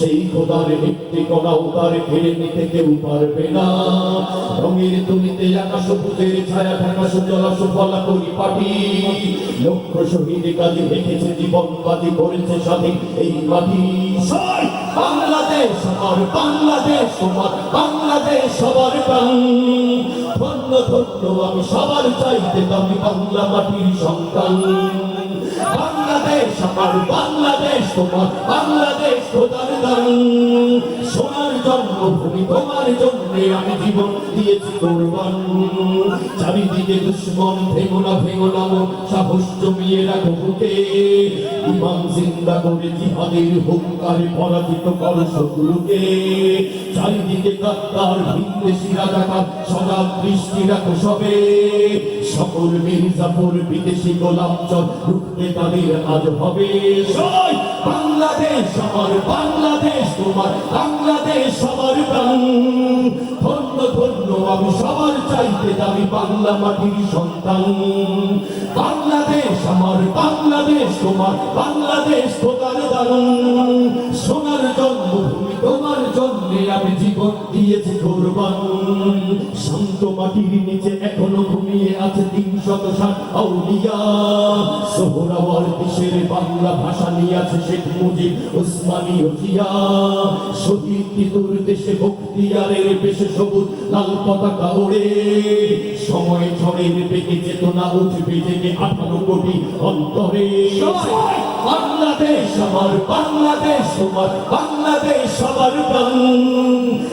সেই খোদার একটি কণাও তার কেড়ে নিতে কেউ পারবে না। রঙের তুলিতে ছায়া ঢাকা সুজলা সুফলা পরিপাটি লক্ষ শহীদ কাজে রেখেছে জীবন, বাজি করেছে স্বাধীন এই মাটি! বাংলাদেশ আমার বাংলাদেশ, সবার প্রাণ। ধন্য ধন্য, আমি সবার চাইতে দামি বাংলা মাটির সন্তান। আমার বাংলাদেশ তোমার বাংলাদেশ তোমার দান। সোনার জন্মভূমি তোমার জন্য আমি জীবন দিয়েছি কোরবান। চারিদিকে দুশ্মন, ভেঙো না ভেঙো না সাহস জমিয়ে রাখো বুকে। ইমান জিন্দা করে জিহাদের হুঙ্কারে পরাজিত করো শত্রুকে। চারিদিকে কাত্তার ভিনদেশি রাজাকার সজাগ দৃষ্টি রাখো সবে। সকল মির্জাপুর বিদেশি গোলাম চল রুখতে তাদের আজ হবে। জয়! বাংলাদেশ, আমার বাংলাদেশ, তোমার বাংলাদেশ সবার প্রাণ। ধন্য ধন্য, আমি সবার চাইতে দামি বাংলা মাটির সন্তান। বাংলাদেশ, আমার বাংলাদেশ, তোমার বাংলাদেশ তোমার দারুণ। সোনার জন্মভূমি, তোমার জন্যে আমি জীবন দিয়েছি কোরবান। শান্ত মাটির নিচে শত ষাট আউলিয়া সোহরাওয়ার দেশের বাংলা ভাষা নিয়ে আছে শেখ মুজিব ওসমানী জিয়া শহীদ তিতুর দেশে বক্তিয়ারের বেশে সবুজ লাল পতাকা ওড়ে। সময় ঝড়ের বেগে চেতনা উঠবে জেগে আঠারো কোটি অন্তরে। বাংলাদেশ আমার বাংলাদেশ তোমার বাংলাদেশ সবার প্রাণ।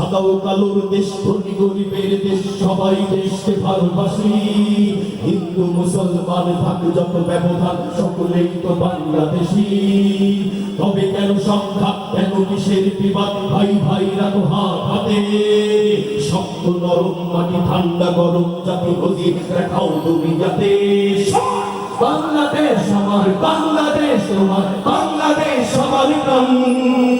সাদা ও কালোর দেশ ধনী গরিবের দেশ, সবাই দেশকে ভালোবাসি। হিন্দু, মুসলমান থাক যত ব্যবধান, সকলেই তো বাংলাদেশি। তবে কেন সংখ্যা কেন কিসের বিবাদ? ভাই ভাই রাখো হাত হাতে। শক্ত নরম মাটি, ঠান্ডা গরম জাতি গতি দেখাও তুমি যাতে। বাংলাদেশ আমার, বাংলাদেশ তোমার, বাংলাদেশ ধন্য